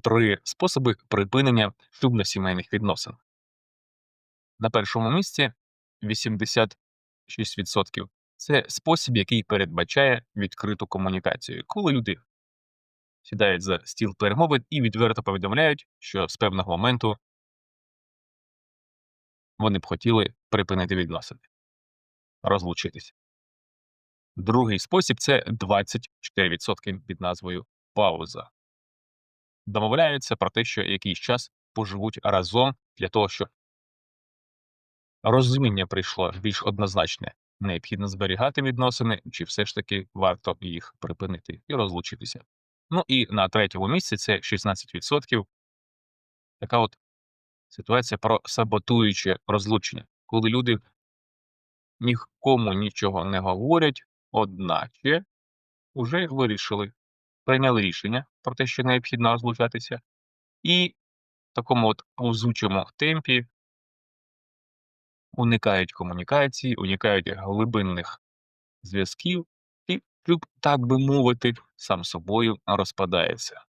три способи припинення шлюбно-сімейних відносин. На першому місці 86%. Це спосіб, який передбачає відкриту комунікацію, коли люди сідають за стіл перемовин і відверто повідомляють, що з певного моменту вони б хотіли припинити відносини, розлучитися. Другий спосіб це 24% під назвою пауза. Домовляються про те, що якийсь час поживуть разом для того, щоб розуміння прийшло більш однозначне. Необхідно зберігати відносини, чи все ж таки варто їх припинити і розлучитися. Ну і на третьому місці це 16%. Така от ситуація про саботуюче розлучення, коли люди нікому нічого не говорять, одначе вже вирішили, прийняли рішення про те, що необхідно розлучатися, і в такому от повзучому темпі уникають комунікації, уникають глибинних зв'язків, і так би мовити, сам собою розпадається.